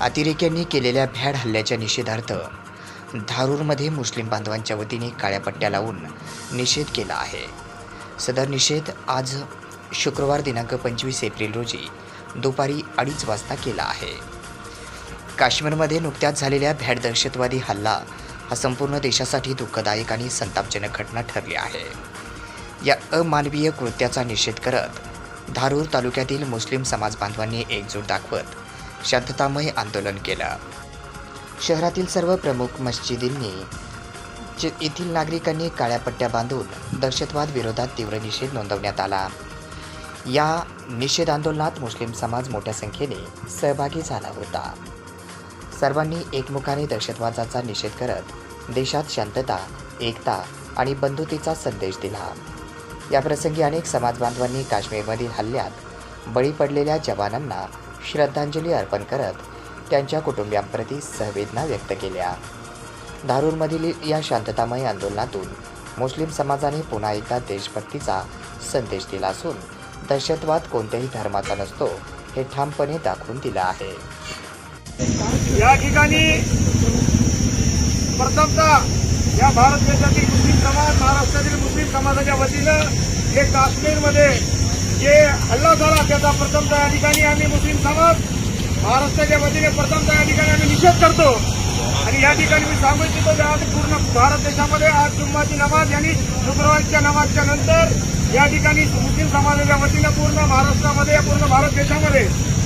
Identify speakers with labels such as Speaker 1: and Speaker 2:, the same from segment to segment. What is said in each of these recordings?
Speaker 1: अतिरेक्यांनी केलेल्या भ्याड हल्ल्याच्या निषेधार्थ धारूरमध्ये मुस्लिम बांधवांच्या वतीने काळ्या पट्ट्या लावून निषेध केला आहे. सदर निषेध आज शुक्रवार दिनांक पंचवीस एप्रिल रोजी दुपारी अडीच वाजता केला आहे. काश्मीरमध्ये नुकत्याच झालेल्या भ्याड दहशतवादी हल्ला हा संपूर्ण देशासाठी दुःखदायक आणि संतापजनक घटना ठरली आहे. या अमानवीय कृत्याचा निषेध करत धारूर तालुक्यातील मुस्लिम समाज बांधवांनी एकजूट दाखवत शांततामय आंदोलन केलं. शहरातील सर्व प्रमुख मस्जिदींनी येथील नागरिकांनी काळ्या पट्ट्या बांधून दहशतवाद विरोधात तीव्र निषेध नोंदवण्यात आला. या निषेध आंदोलनात मुस्लिम समाज मोठ्या संख्येने सहभागी झाला होता. सर्वांनी एकमुखाने दहशतवादाचा निषेध करत देशात शांतता एकता आणि बंधुतेचा संदेश दिला. याप्रसंगी अनेक समाजबांधवांनी काश्मीरमधील हल्ल्यात बळी पडलेल्या जवानांना श्रद्धांजली अर्पण करत त्यांच्या कुटुंबियांप्रती सहवेदना व्यक्त केल्या. धारूरमधील या शांततामय आंदोलनातून मुस्लिम समाजाने पुन्हा एकदा देशभक्तीचा संदेश दिला असून दहशतवाद कोणत्याही धर्माचा नसतो हे ठामपणे दाखवून दिलं आहे.
Speaker 2: या ठिकाणी प्रथमतः या भारत देशातील मुस्लिम समाज महाराष्ट्रातील मुस्लिम समाजाच्या वतीनं जे काश्मीरमध्ये जे हल्ला प्रथमतः या ठिकाणी आम्ही मुस्लिम समाज महाराष्ट्राच्या वतीने प्रथमतः या ठिकाणी आम्ही निषेध करतो. आणि या ठिकाणी मी सांगू इच्छितो की आज पूर्ण भारत देशामध्ये आज जुम्माची नमाज आणि शुक्रवारच्या नमाजच्या नंतर या ठिकाणी मुस्लिम समाजाच्या वतीनं पूर्ण महाराष्ट्रामध्ये पूर्ण भारत देशामध्ये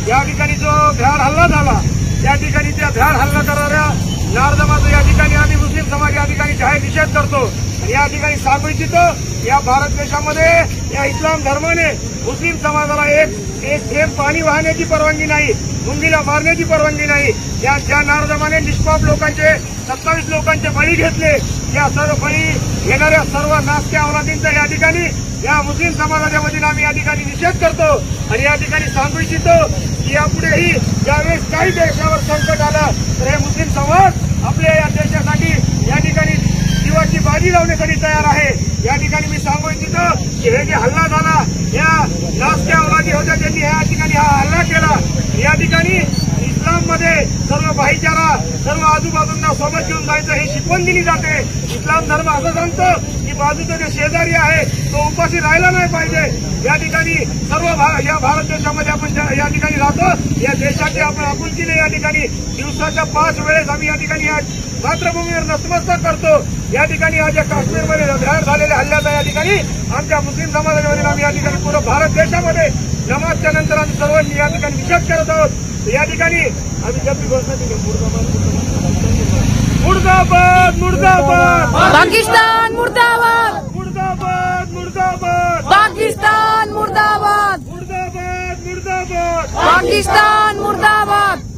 Speaker 2: या ठिकाणी जो भ्याड हल्ला झाला या ठिकाणी त्या भ्याड हल्ला करणाऱ्या नारदमाचा या ठिकाणी आम्ही मुस्लिम समाज या ठिकाणी जाहीर निषेध करतो. या ठिकाणी सांगू इच्छितो या भारत देशामध्ये या इस्लाम धर्माने मुस्लिम समाजाला एक एक थेंब पाणी वाहण्याची परवानगी नाही मुंगीला मारण्याची परवानगी नाही. या ज्या नारदमाने निष्पाप लोकांचे सत्तावीस लोकांचे बळी घेतले या सर्व बळी घेणाऱ्या सर्व नास्त्या अवलादींचा या ठिकाणी या मुस्लिम समाजाच्या वतीने आम्ही या ठिकाणी निषेध करतो. आणि या ठिकाणी सांगू इच्छितो की यापुढेही ज्यावेळेस काही देशावर संकट आलं तर हे मुस्लिम समाज आपल्या या जीवाची लावण्यासाठी तयार आहे. या ठिकाणी मी सांगू इच्छितो की हे जे हल्ला झाला या नासक्या अवलादी होत्या त्यांनी या ठिकाणी हा हल्ला केला. या ठिकाणी इस्लाममध्ये सर्व भाईचारा सर्व आजूबाजूंना सोबत घेऊन जायचं हे शिकवण दिली जाते. इस्लाम धर्म असं सांगतो की बाजूचा जे शेजारी आहे तो उपाशी राहिला नाही पाहिजे. या ठिकाणी सर्व भा- या भारत देशामध्ये आपण या ठिकाणी राहतो या देशाची आपण आपुलकीने या ठिकाणी दिवसाच्या पाच वेळेस आम्ही या ठिकाणी मातृभूमीवर नतमस्तक करतो. या ठाणी आज या काश्मीरमध्ये तयार झालेल्या हल्ल्याचा या ठिकाणी आमच्या मुस्लिम समाजाच्या वतीने आम्ही या ठिकाणी पूर्ण भारत देशामध्ये नमाजच्या नंतर आम्ही सर्वांनी या ठिकाणी निषेध करत आहोत. या ठिकाणी आम्ही जप घोषणा दिली मुर्दाबाद मुर्दाबाद.
Speaker 3: पाकिस्तान मुर्दाबाद.
Speaker 2: मुर्दाबाद मुर्दाबाद.
Speaker 3: पाकिस्तान मुर्दाबाद.
Speaker 2: मुर्दाबाद मुर्दाबाद.
Speaker 3: पाकिस्तान मुर्दाबाद.